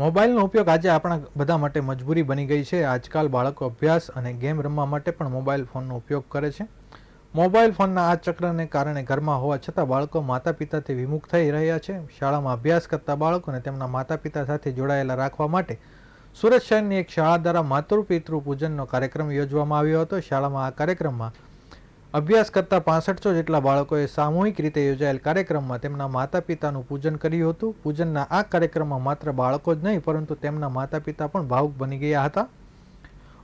મોબાઈલનો ઉપયોગ આજે આપણા બધા માટે મજબૂરી બની ગઈ છે. આજકાલ બાળકો અભ્યાસ અને ગેમ રમવા માટે પણ મોબાઈલ ફોનનો ઉપયોગ કરે છે. મોબાઈલ ફોનના આ ચક્રને કારણે ઘરમાં હોવા છતાં બાળકો માતા પિતાથી વિમુખ થઈ રહ્યા છે. શાળામાં અભ્યાસ કરતા બાળકોને તેમના માતા પિતા સાથે જોડાયેલા રાખવા માટે સુરત શહેરની એક શાળા દ્વારા માતૃ પિતૃ પૂજનનો કાર્યક્રમ યોજવામાં આવ્યો હતો. શાળામાં આ કાર્યક્રમમાં અભ્યાસ કરતા પાસઠસો જેટલા બાળકોએ સામૂહિક રીતે યોજાયેલ કાર્યક્રમમાં તેમના માતા પિતાનું પૂજન કર્યું હતું. પૂજનના આ કાર્યક્રમમાં માત્ર બાળકો જ નહીં, પરંતુ તેમના માતા પિતા પણ ભાવુક બની ગયા હતા.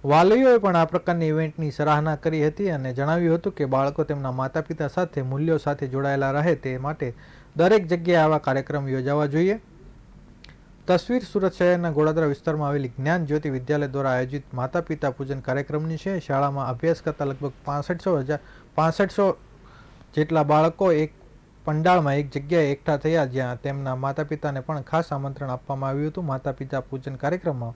વાલીઓએ પણ આ પ્રકારની ઇવેન્ટની સરાહના કરી હતી અને જણાવ્યું હતું કે બાળકો તેમના માતા પિતા સાથે, મૂલ્યો સાથે જોડાયેલા રહે તે માટે દરેક જગ્યાએ આવા કાર્યક્રમ યોજાવા જોઈએ. તસવીર સુરત શહેરના ગોળાદરા વિસ્તારમાં આવેલી જ્ઞાન જ્યોતિ વિદ્યાલય દ્વારા આયોજિત માતા પિતા પૂજન કાર્યક્રમની છે. શાળામાં અભ્યાસ કરતા લગભગ પાસઠસો હજાર, પાસઠસો જેટલા બાળકો એક પંડાળમાં એક જગ્યાએ એકઠા થયા જ્યાં તેમના માતા પિતાને પણ ખાસ આમંત્રણ આપવામાં આવ્યું હતું. માતા પિતા પૂજન કાર્યક્રમમાં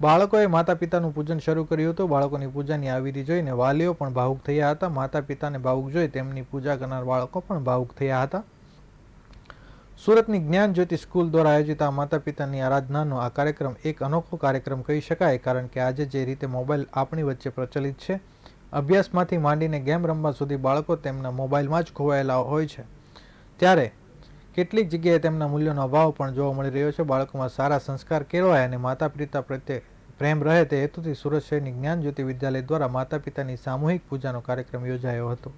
બાળકોએ માતા પિતાનું પૂજન શરૂ કર્યું હતું. બાળકોની પૂજાની આવી વિધિ જોઈને વાલીઓ પણ ભાવુક થયા હતા. માતા પિતાને ભાવુક જોઈ તેમની પૂજા કરનાર બાળકો પણ ભાવુક થયા હતા. સુરતની જ્ઞાન જ્યોતિ સ્કૂલ દ્વારા આયોજિત આ માતા પિતાની આરાધનાનો આ કાર્યક્રમ એક અનોખો કાર્યક્રમ કહી શકાય, કારણ કે આજે જે રીતે મોબાઈલ આપણી વચ્ચે પ્રચલિત છે, અભ્યાસમાંથી માંડીને ગેમ રમવા સુધી બાળકો તેમના મોબાઈલમાં જ ખોવાયેલા હોય છે. ત્યારે કેટલીક જગ્યાએ તેમના મૂલ્યોનો અભાવ પણ જોવા મળી રહ્યો છે. બાળકોમાં સારા સંસ્કાર કેળવાય અને માતા પિતા પ્રત્યે પ્રેમ રહે તે હેતુથી સુરત શહેરની જ્ઞાન જ્યોતિ વિદ્યાલય દ્વારા માતા પિતાની સામૂહિક પૂજાનો કાર્યક્રમ યોજાયો હતો.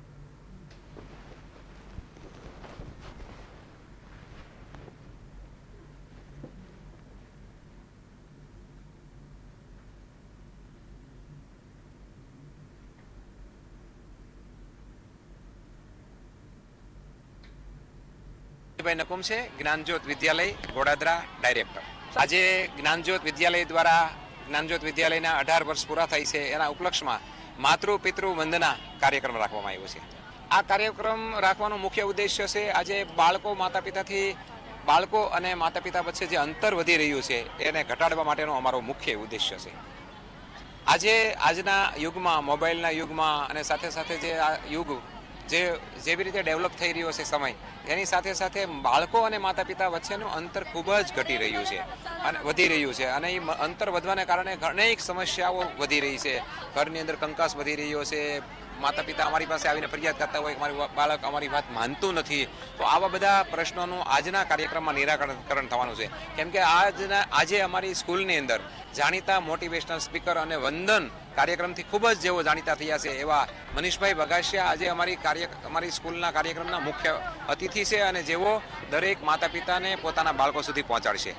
ભાઈ નકુમ છે, જ્ઞાનજ્યોત વિદ્યાલય, ગોડાદરા ડાયરેક્ટર. આજે જ્ઞાનજ્યોત વિદ્યાલય દ્વારા, જ્ઞાનજ્યોત વિદ્યાલયના અઢાર વર્ષ પૂરા થાય છે, એના ઉપલક્ષમાં માતૃ પિતૃ વંદના કાર્યક્રમ રાખવામાં આવ્યો છે. આ કાર્યક્રમ રાખવાનો મુખ્ય ઉદ્દેશ્ય છે, આજે બાળકો માતા પિતાથી બાળકો અને માતા પિતા વચ્ચે જે અંતર વધી રહ્યું છે, એને ઘટાડવા માટેનો અમારો મુખ્ય ઉદ્દેશ્ય છે. આજે આજના યુગમાં, મોબાઈલના યુગમાં અને સાથે સાથે જે આ યુગ જે, જેવી રીતે ડેવલપ થઈ રહ્યો છે સમય, એની સાથે સાથે બાળકો અને માતા પિતા વચ્ચેનું અંતર ખૂબ જ ઘટી રહ્યું છે અને વધી રહ્યું છે. અને એ અંતર વધવાને કારણે અનેક સમસ્યાઓ વધી રહી છે. ઘરની અંદર કંકાસ વધી રહ્યો છે. માતા પિતા અમારી પાસે આવીને ફરિયાદ કરતા હોય કે મારું બાળક અમારી વાત માનતું નથી. તો આવા બધા પ્રશ્નોનું આજના કાર્યક્રમમાં નિરાકરણ થવાનું છે. કેમ કે આજના, આજે અમારી સ્કૂલની અંદર જાણીતા મોટિવેશનલ સ્પીકર અને વંદન કાર્યક્રમથી ખૂબ જ જેઓ જાણીતા થયા છે એવા મનીષભાઈ બગાસિયા. આજે અમારી કાર્ય અમારી સ્કૂલના કાર્યક્રમના મુખ્ય અતિથિ છે અને જેઓ દરેક માતા પિતાને પોતાના બાળકો સુધી પહોંચાડશે.